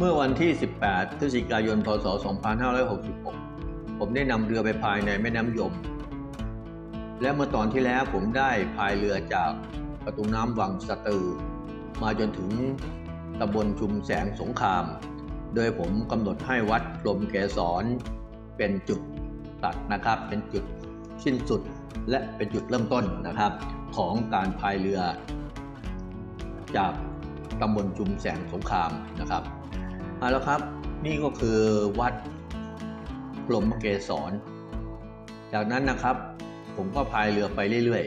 เมื่อวันที่ 18 พฤศจิกายน พศ 2566 ผมได้นำเรือไปพายในแม่น้ำยม และเมื่อตอนที่แล้วผมได้พายเรือจากประตูน้ำวังสะตือ มาจนถึงตำบลชุมแสงสงคราม โดยผมกำหนดให้วัดพรหมเกศรเป็นจุดตัดนะครับ เป็นจุดสิ้นสุดและเป็นจุดเริ่มต้นนะครับ ของการพายเรือ จากตำบลชุมแสงสงครามนะครับ เอาละครับนี่ก็คือวัดพรมเกศรจากนั้นนะครับ ผมก็พายเรือไปเรื่อย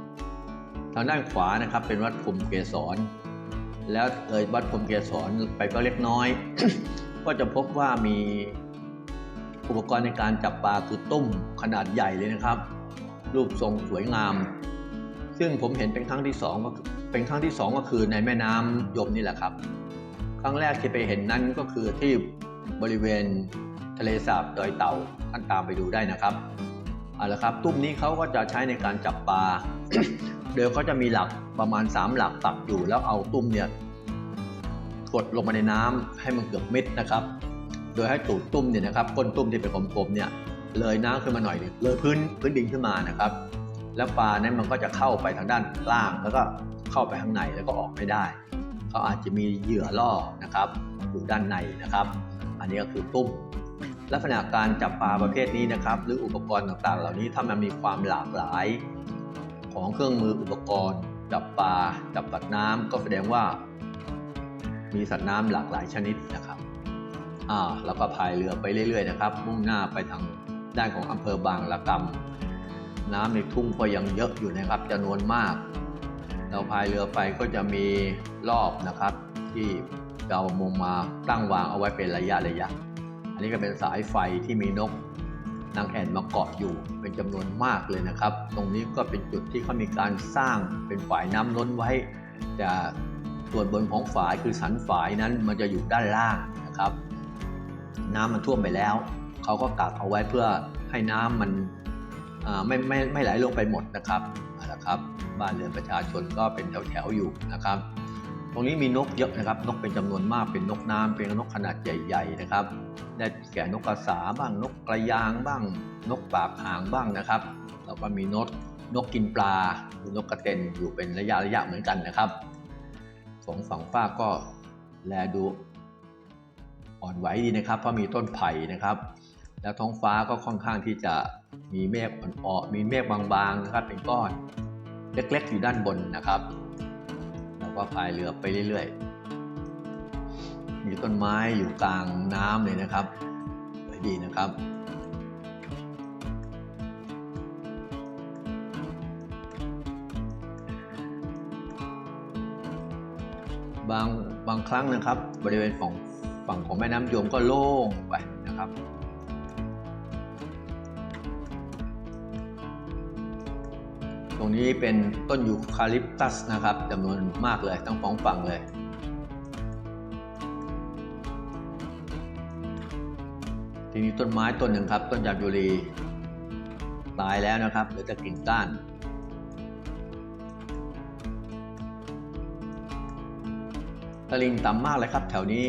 ๆ ทางด้านขวานะครับเป็นวัดพรมเกศรแล้วเอ่ยวัดพรมเกศรไปก็เล็กน้อย ก็จะพบว่ามีอุปกรณ์ในการจับปลาคือตุ้มขนาดใหญ่เลยนะครับ รูปทรงสวยงาม ซึ่งผมเห็นเป็นครั้งที่สองเป็นครั้งที่สองก็คือในแม่น้ำยมนี่แหละครับ รั้งแรกที่ไปเห็นนั้นก็คือที่บริเวณทะเลสาบดอยเต่าท่านตามไปดูได้นะครับเอาละครับ ตุ้มนี้เขาก็จะใช้ในการจับปลาโดยเขาจะมีหลักประมาณ 3 หลักปักอยู่แล้วเอาตุ้มเนี่ยกดลงมาในน้ำให้มันเกือบมิดนะครับ โดยให้ตูดตุ้มเนี่ยนะครับก้นตุ้มที่เป็นกลมๆเนี่ยเลยน้ำขึ้นมาหน่อยเลยพื้นพื้นดินขึ้นมานะครับ แล้วปลานั้นมันก็จะเข้าไปทางด้านล่างแล้วก็เข้าไปข้างในแล้วก็ออกไม่ได้ เขาอาจจะมีเหยื่อล่อนะครับอยู่ด้านในนะครับ อันนี้ก็คือตุ้ม ลักษณะการจับปลาประเภทนี้นะครับ หรืออุปกรณ์ต่างๆ เหล่านี้ถ้ามันมีความหลากหลาย ของเครื่องมืออุปกรณ์ จับปลาจับสัตว์น้ำก็แสดงว่า มีสัตว์น้ำหลากหลายชนิดนะครับอ่าแล้วก็พายเรือไปเรื่อยๆนะครับ มุ่งหน้าไปทางด้านของอำเภอบางละกำน้ำในทุ่งก็ยังเยอะอยู่นะครับจำนวนมาก เราพายเรือไปก็จะมีรอบนะครับ ที่เรามงมาตั้งวางเอาไว้เป็นระยะระยะ อันนี้ก็เป็นสายไฟที่มีนกนางแอ่นมาเกาะอยู่เป็นจำนวนมากเลยนะครับ ตรงนี้ก็เป็นจุดที่เขามีการสร้างเป็นฝายน้ำล้นไว้แต่ส่วนบนของฝายคือสันฝายนั้นมันจะอยู่ด้านล่างนะครับ น้ำมันท่วมไปแล้ว เขาก็กักเอาไว้เพื่อให้น้ำมัน ไม่ไม่ไม่ไหลลงไปหมดนะครับเอาละครับบ้านเรือนประชาชนก็เป็นแถวๆอยู่นะครับ ตรงนี้มีนกเยอะนะครับ นกเป็นจำนวนมากเป็นนกน้ำเป็นนกขนาดใหญ่ๆนะครับ ได้แก่นกกระสาบ้างนกกระยางบ้าง นกปากหางบ้างนะครับแล้วก็มีนกนกกินปลาหรือนกกระเต็นอยู่เป็นระยะระยะเหมือนกันนะครับสองฝั่งฟ้าก็แลดูอ่อนไหวดีนะครับ เพราะมีต้นไผ่นะครับ แล้วท้องฟ้าก็ค่อนข้างที่จะมีเมฆอ่อนๆมีเมฆบางๆนะครับ เป็นก้อนเล็กๆอยู่ด้านบนนะครับแล้วก็พายเรือไปเรื่อยๆ มีต้นไม้อยู่กลางน้ำเลยนะครับสวยดีนะครับบางบางครั้งนะครับ บริเวณฝั่งฝั่งของแม่น้ำยมก็โล่งไปนะครับ รงนี้เป็นต้นยูคาลิปตัสนะครับจำนวนมากเลยทั้งสองฝั่งเลยทีนี้ต้นไม้ต้นหนึ่งครับ ต้นยางยูรีตายแล้วนะครับเหลือแต่กิ่งก้านตลิงต่ำมากเลยครับแถวนี้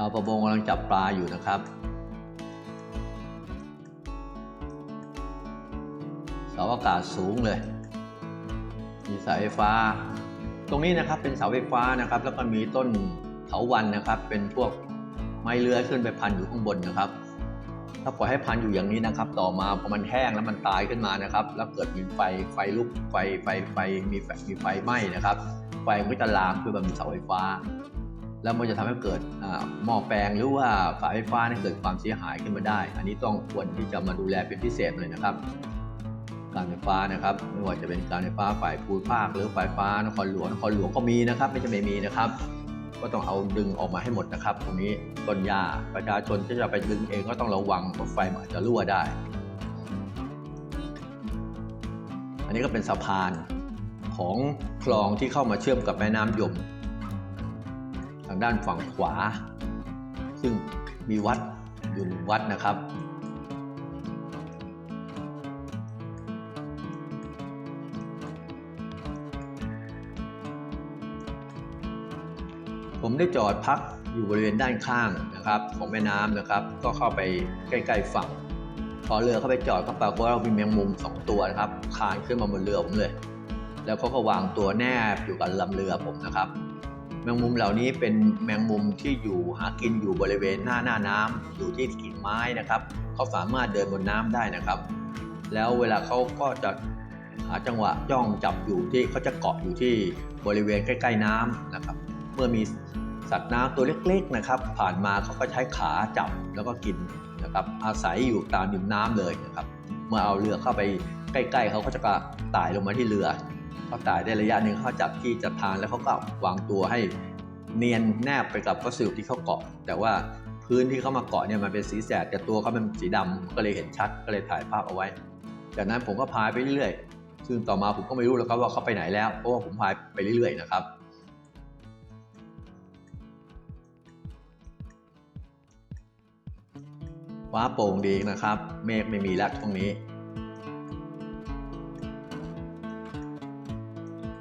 ชาวประมงกำลังจับปลาอยู่นะครับเสาอากาศสูงเลย มีสายไฟฟ้า ตรงนี้นะครับเป็นเสาไฟฟ้านะครับ แล้วก็มีต้นเถาวันนะครับ เป็นพวกไม้เลื้อยขึ้นไปพันอยู่ข้างบนนะครับถ้าปล่อยให้พันอยู่อย่างนี้นะครับ ต่อมาพอมันแห้งแล้วมันตายขึ้นมานะครับ แล้วเกิดมีไฟไฟลุกไฟไฟไฟมีไฟมีไฟไหม้นะครับ ไฟมันก็จะลามคือมันมีเสาไฟฟ้า แล้วมันจะทำให้เกิดหม้อแปลงหรือว่าสายไฟฟ้าเนี่ยเกิดความเสียหายขึ้นมาได้ อันนี้ต้องควรที่จะมาดูแลเป็นพิเศษเลยนะครับ การไฟฟ้านะครับ ไม่ว่าจะเป็นการไฟฟ้าฝ่ายภูมิภาค หรือฝ่ายฟ้านครหลวงนครหลวงก็มีนะครับ ไม่ใช่ไม่มีนะครับ ก็ต้องเอาดึงออกมาให้หมดนะครับ ตรงนี้ต้นหญ้าประชาชนที่จะไปดึงเองก็ต้องระวังเพราะไฟมันอาจจะรั่วได้ อันนี้ก็เป็นสะพานของคลองที่เข้ามาเชื่อมกับแม่น้ำยม ทางด้านฝั่งขวา ซึ่งมีวัดอยู่นวัดนะครับ ผมได้จอดพักอยู่บริเวณด้านข้างนะครับของแม่น้ำนะครับ ก็เข้าไปใกล้ ๆ ฝั่ง พอเรือเข้าไปจอดก็ปรากฏว่ามีแมงมุมสองตัวนะครับคานขึ้นมาบนเรือผมเลย แล้วเขาก็วางตัวแนบอยู่กับลำเรือผมนะครับ แมงมุมเหล่านี้เป็นแมงมุมที่อยู่หากินอยู่บริเวณหน้าหน้าน้ำอยู่ที่กิ่งไม้นะครับเขาสามารถเดินบนน้ำได้นะครับ แล้วเวลาเขาก็จะหาจังหวะจ้องจับอยู่ที่เขาจะเกาะอยู่ที่บริเวณใกล้ ๆน้ำนะครับ เมื่อมีสัตว์น้ำตัวเล็กๆนะครับ ผ่านมาเขาก็ใช้ขาจับแล้วก็กินนะครับ อาศัยอยู่ตามริมน้ำเลยนะครับ เมื่อเอาเรือเข้าไปใกล้ ๆเขาก็จะกระต่ายลงมาที่เรือ เขาตายได้ระยะหนึ่งเขาจับที่จับทางแล้วเขาก็วางตัวให้เนียนแนบไปกับวัสดุที่เขาเกาะ แต่ว่าพื้นที่เขามาเกาะเนี่ยมันเป็นสีแสดแต่ตัวเขาเป็นสีดำก็เลยเห็นชัดก็เลยถ่ายภาพเอาไว้ จากนั้นผมก็พายไปเรื่อยๆ ซึ่งต่อมาผมก็ไม่รู้แล้วครับว่าเขาไปไหนแล้วเพราะว่าผมพายไปเรื่อยๆนะครับฟ้าโปร่งดีนะครับ เมฆไม่มีแล้วช่วงนี้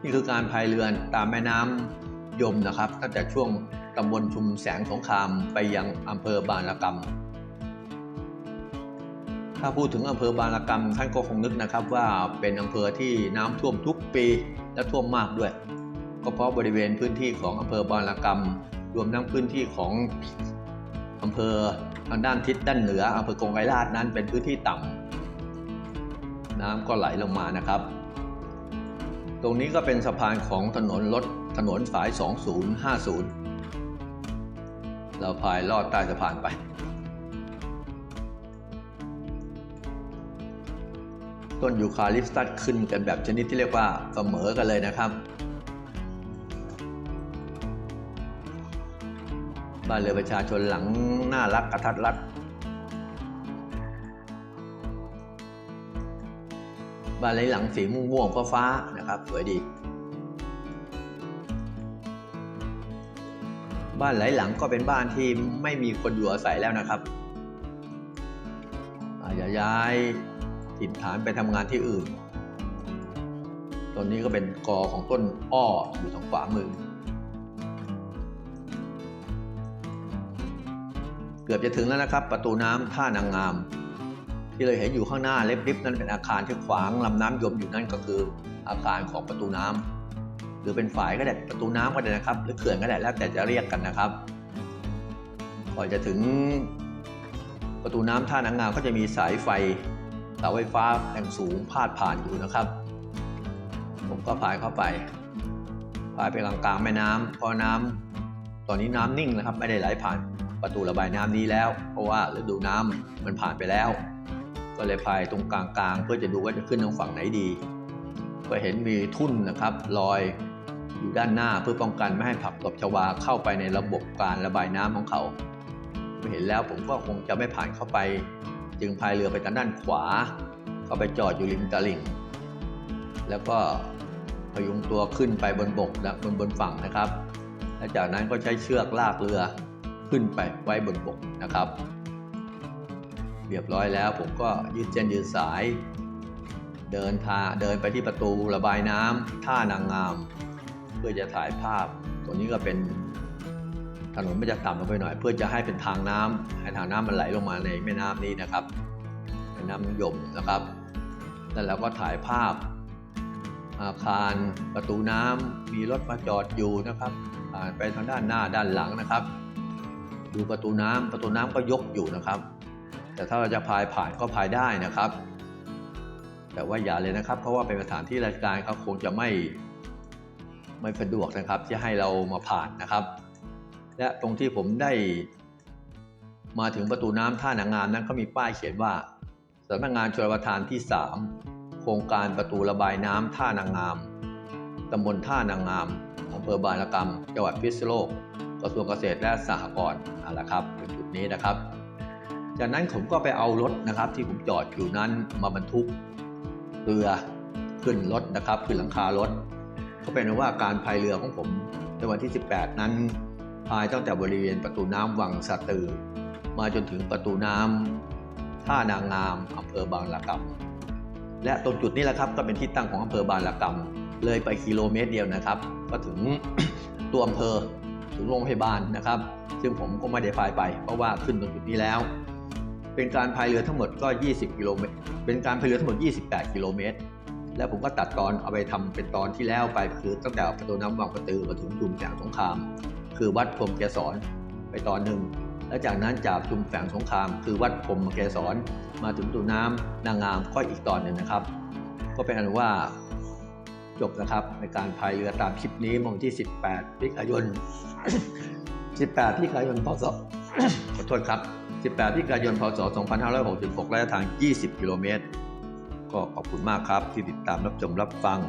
นี่คือการพายเรือตามแม่น้ำยมนะครับตั้งแต่ช่วงตำบลชุมแสงสงครามไปยังอำเภอบางละกำถ้าพูดถึงอำเภอบางละกำท่านก็คงนึกนะครับว่าเป็นอำเภอที่น้ำท่วมทุกปีและท่วมมากด้วย ก็เพราะบริเวณพื้นที่ของอำเภอบางละกำรวมทั้งพื้นที่ของอำเภอทางด้านทิศด้านเหนืออำเภอกงไกรลาดนั้นเป็นพื้นที่ต่ำน้ำก็ไหลลงมานะครับ ตรงนี้ก็เป็นสะพานของถนนรถถนนสาย 2050 เราพายลอดใต้สะพานไปต้นยูคาลิปตัสขึ้นกันแบบชนิดที่เรียกว่าเสมอกันเลยนะครับ บ้านเรือประชาชนหลังน่ารักกระทัดรัด บ้านหลังสีม่วงๆฟ้า นะครับสวยดี บ้านหลายหลังก็เป็นบ้านที่ไม่มีคนอยู่อาศัยแล้วนะครับอาจจะย้ายถิ่นฐานไปทำงานที่อื่นต้นนี้ก็เป็นกอของต้นอ้ออยู่ทางขวามือ เกือบจะถึงแล้วนะครับ ประตูน้ำท่านางงามที่เราเห็นอยู่ข้างหน้าเล็บๆนั่นเป็นอาคารที่ขวางลำน้ำยมอยู่นั่นก็คือ อาคารของประตูน้ำหรือเป็นฝายก็ได้ประตูน้ำก็ได้นะครับ หรือเขื่อนก็ได้แล้วแต่จะเรียกกันนะครับก่อนจะถึงประตูน้ำท่านางงามก็จะมีสายไฟเสาไฟฟ้าแรงสูงพาดผ่านอยู่นะครับ ผมก็พายเข้าไปพายไปกลางๆแม่น้ำเพราะน้ำตอนนี้น้ำนิ่งนะครับ ไม่ได้ไหลผ่านประตูระบายน้ำนี้แล้ว เพราะว่าฤดูน้ำมันผ่านไปแล้ว ก็เลยพายตรงกลางๆ เพื่อจะดูว่าจะขึ้นทางฝั่งไหนดี ก็เห็นมีทุ่นนะครับลอยอยู่ด้านหน้าเพื่อป้องกันไม่ให้ผักตบชวาเข้าไปในระบบการระบายน้ำของเขาเห็นแล้วผมก็คงจะไม่ผ่านเข้าไป จึงพายเรือไปทางด้านขวาเข้าไปจอดอยู่ริมตลิ่ง แล้วก็พยุงตัวขึ้นไปบนบกและบนบนฝั่งนะครับและจากนั้นก็ใช้เชือกลากเรือขึ้นไปไว้บนบกนะครับ เรียบร้อยแล้วผมก็ยืดเส้นยืดสาย เดินทางเดินไปที่ประตูระบายน้ำท่านางงาม เพื่อจะถ่ายภาพ ตัวนี้ก็เป็นถนนมันจะต่ำลงไปหน่อย เพื่อจะให้เป็นทางน้ำให้ทางน้ำมันไหลลงมาในแม่น้ำนี้นะครับแม่น้ำยมนะครับแล้วเราก็ถ่ายภาพ อาคารประตูน้ำมีรถมาจอดอยู่นะครับผ่านไปทางด้านหน้าด้านหลังนะครับ ดูประตูน้ำประตูน้ำก็ยกอยู่นะครับ แต่ถ้าเราจะพายผ่านก็พายได้นะครับ แต่ว่าอย่าเลยนะครับ เพราะว่าเป็นสถานที่ราชการเขาคงจะไม่ไม่สะดวกนะครับที่ให้เรามาผ่านนะครับ และตรงที่ผมได้มาถึงประตูน้ำท่านางงามนั้นก็มีป้ายเขียนว่าสำนักงานชลประทานที่ 3 โครงการประตูระบายน้ำท่านางงามตำบลท่านางงามอำเภอบางละกำจังหวัดพิษณุโลก กระทรวงเกษตรและสหกรณ์นั่นแหละครับเป็นจุดนี้นะครับ จากนั้นผมก็ไปเอารถนะครับที่ผมจอดอยู่นั้นมาบรรทุก เรือขึ้นรถนะครับขึ้นหลังคารถ ก็เป็นว่าการพายเรือของผมในวันที่ 18 นั้นพายตั้งแต่บริเวณประตูน้ำวังสะตือ มาจนถึงประตูน้ำท่านางงามอำเภอบางละกำและตรงจุดนี้แหละครับก็เป็นที่ตั้งของอำเภอบางละกำเลยไปกิโลเมตรเดียวนะครับ ก็ถึงตัวอำเภอถึงโรงพยาบาลนะครับ ซึ่งผมก็ไม่ได้พายไป เพราะว่าขึ้นตรงจุดนี้แล้ว เป็นการพายเรือทั้งหมดก็ 20 กิโลเมตร เป็นการพายเรือทั้งหมด 28 กิโลเมตร แล้วผมก็ตัดตอนเอาไปทำเป็นตอนที่แล้วไปคือตั้งแต่ประตูน้ำวังประตือมาถึงชุมแสงสงคราม คือวัดพรมเกศรไปตอนหนึ่ง และจากนั้นจากชุมแสงสงคราม คือวัดพรมเกศรมาถึงประตูน้ำนางงามก็อีกตอนหนึ่งนะครับ ก็เป็นอันว่าจบนะครับในการพายเรือตามคลิปนี้มอวันที่ 18พฤศจิกายน 18พฤศจิกายนพศ ขอโทษครับ 18พฤศจิกายน พศ 2566ระยะทาง 20 กิโลเมตร ก็ขอบคุณมากครับที่ติดตามรับชมรับฟัง